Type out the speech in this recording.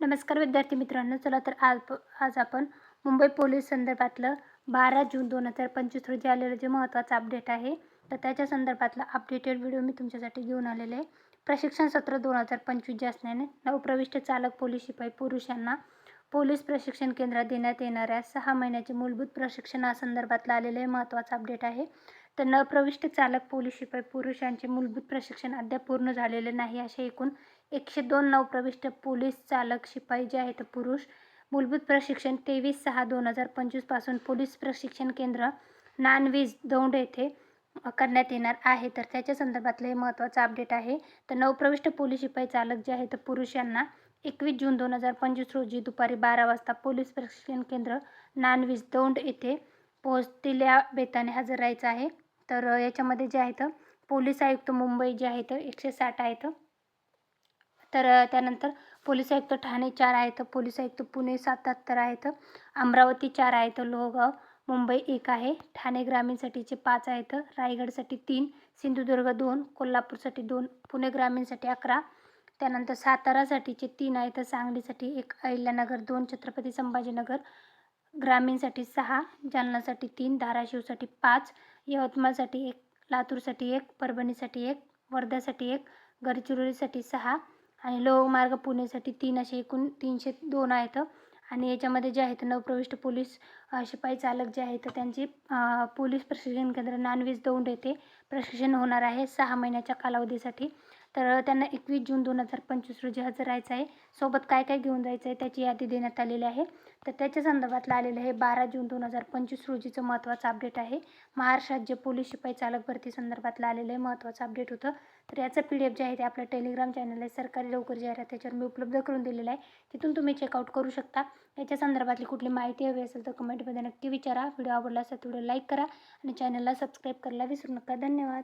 नमस्कार विद्यार्थी मित्रांनो चला तर आज प- आज आपण मुंबई पोलीस संदर्भातलं बारा जून दोन हजार पंचवीस रोजी आलेलं जे महत्त्वाचं अपडेट आहे तर त्याच्या संदर्भातला अपडेटेड व्हिडिओ मी तुमच्यासाठी घेऊन आलेले आहे. प्रशिक्षण सत्र दोन हजार पंचवीस जे असल्याने नवप्रविष्ट चालक पोलीस शिपाई पुरुषांना पोलीस प्रशिक्षण केंद्रात देण्यात येणाऱ्या सहा महिन्याचे मूलभूत प्रशिक्षणासंदर्भातलं आलेलं हे महत्त्वाचं अपडेट आहे. तर नवप्रविष्ट चालक पोलीस शिपाई पुरुषांचे मूलभूत प्रशिक्षण अद्याप पूर्ण झालेले नाही असे एकूण एकशे दोन नऊ प्रविष्ट पोलीस चालक शिपाई जे आहेत पुरुष. मूलभूत प्रशिक्षण तेवीस सहा दोन हजार पंचवीसपासून पोलीस प्रशिक्षण केंद्र नानवीज दौंड येथे करण्यात येणार आहे. तर त्याच्या संदर्भातलं हे महत्त्वाचं अपडेट आहे. तर नवप्रविष्ट पोलीस शिपाई चालक जे आहेत पुरुष यांना एकवीस जून दोन हजार पंचवीस रोजी दुपारी बारा वाजता पोलीस प्रशिक्षण केंद्र नानवीज दौंड येथे पोहोचलेल्या बेताने हजर राहायचं आहे. तर याच्यामध्ये जे आहेत पोलीस आयुक्त मुंबई जे आहेत एकशे साठ आहेत. तर त्यानंतर पोलीस आयुक्त ठाणे चार आहेत पोलीस आयुक्त पुणे साताहत्तर आहेत अमरावती चार आहेत लोहगाव मुंबई एक आहे ठाणे ग्रामीणसाठीचे पाच आहेत रायगडसाठी तीन सिंधुदुर्ग दोन कोल्हापूरसाठी दोन पुणे ग्रामीणसाठी अकरा त्यानंतर सातारासाठीचे तीन आहेत सांगलीसाठी एक अहिल्यानगर दोन छत्रपती संभाजीनगर ग्रामीणसाठी सहा जालनासाठी तीन धाराशिवसाठी पाच यवतमाळसाठी एक लातूरसाठी एक परभणीसाठी एक वर्ध्यासाठी एक गडचिरोलीसाठी सहा आणि लोहमार्ग पुणेसाठी तीन असे एकूण तीनशे दोन आहेत. आणि याच्यामध्ये जे आहेत नवप्रविष्ट पोलीस शिपाई चालक जे आहेत त्यांची पोलीस प्रशिक्षण केंद्र नानवीज दौंड येथे प्रशिक्षण होणार आहे सहा महिन्याच्या कालावधीसाठी. तर त्यांना एकवीस जून दोन हजार पंचवीस रोजी हजर राहायचं आहे. सोबत काय काय घेऊन जायचं आहे त्याची यादी देण्यात आलेली आहे. तर त्याच्या संदर्भातलं आलेलं आहे बारा जून दोन हजार पंचवीस रोजीचं महत्त्वाचं अपडेट आहे. महाराष्ट्र राज्य पोलीस शिपाई चालक भरती संदर्भातलं आलेलं आहे महत्त्वाचं अपडेट होतं. तर याचं पी डी एफ जे आहे ते आपल्या टेलिग्राम चॅनल आहे सरकारी लवकर जाहिरात त्याच्यावर मी उपलब्ध करून दिलेलं आहे. तिथून तुम्ही चेकआउट करू शकता. याच्या संदर्भातली कुठली माहिती हवी असेल तर कमेंटमध्ये नक्की विचारा. व्हिडिओ आवडला असेल तर व्हिडिओ लाईक करा. आणि चॅनलला सबस्क्राईब करायला विसरू नका. धन्यवाद.